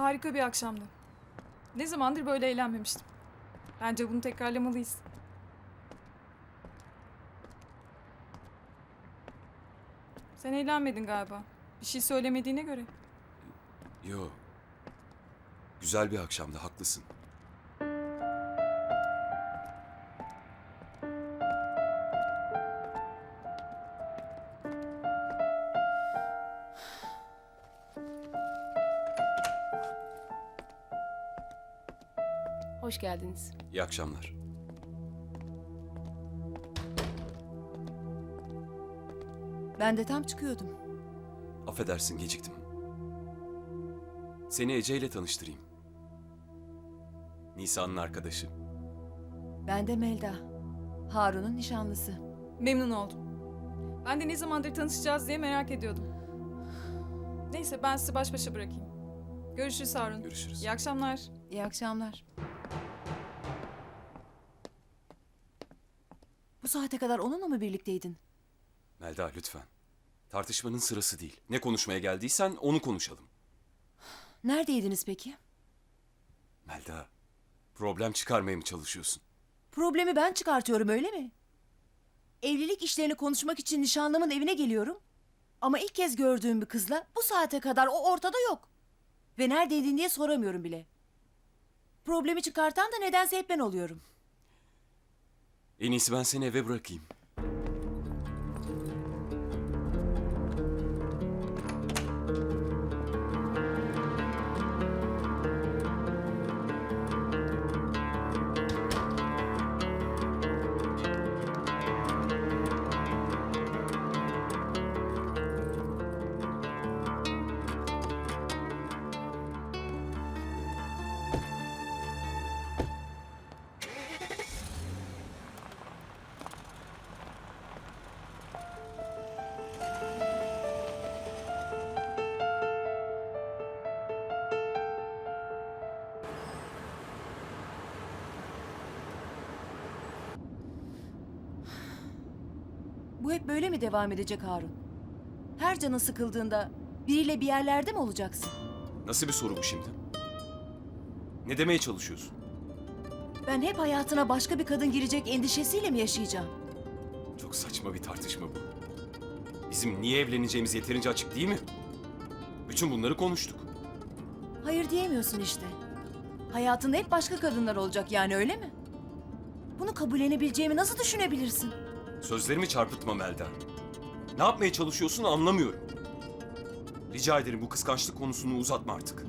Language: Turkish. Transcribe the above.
Harika bir akşamdı. Ne zamandır böyle eğlenmemiştim. Bence bunu tekrarlamalıyız. Sen eğlenmedin galiba. Bir şey söylemediğine göre. Yo. Güzel bir akşamdı, haklısın. Hoş geldiniz. İyi akşamlar. Ben de tam çıkıyordum. Affedersin, geciktim. Seni Ece ile tanıştırayım. Nisa'nın arkadaşı. Ben de Melda. Harun'un nişanlısı. Memnun oldum. Ben de ne zamandır tanışacağız diye merak ediyordum. Neyse ben sizi baş başa bırakayım. Görüşürüz Harun. Görüşürüz. İyi akşamlar. İyi akşamlar. Saate kadar onunla mı birlikteydin? Melda lütfen. Tartışmanın sırası değil. Ne konuşmaya geldiysen onu konuşalım. Neredeydiniz peki? Melda, problem çıkarmaya mı çalışıyorsun? Problemi ben çıkartıyorum öyle mi? Evlilik işlerini konuşmak için nişanlımın evine geliyorum. Ama ilk kez gördüğüm bir kızla bu saate kadar o ortada yok. Ve neredeydin diye soramıyorum bile. Problemi çıkartan da nedense hep ben oluyorum. En iyisi ben seni eve bırakayım. Bu hep böyle mi devam edecek Harun? Her canın sıkıldığında biriyle bir yerlerde mi olacaksın? Nasıl bir soru bu şimdi? Ne demeye çalışıyorsun? Ben hep hayatına başka bir kadın girecek endişesiyle mi yaşayacağım? Çok saçma bir tartışma bu. Bizim niye evleneceğimiz yeterince açık değil mi? Bütün bunları konuştuk. Hayır diyemiyorsun işte. Hayatında hep başka kadınlar olacak yani öyle mi? Bunu kabullenebileceğimi nasıl düşünebilirsin? Sözlerimi çarpıtma Melda. Ne yapmaya çalışıyorsun anlamıyorum. Rica ederim bu kıskançlık konusunu uzatma artık.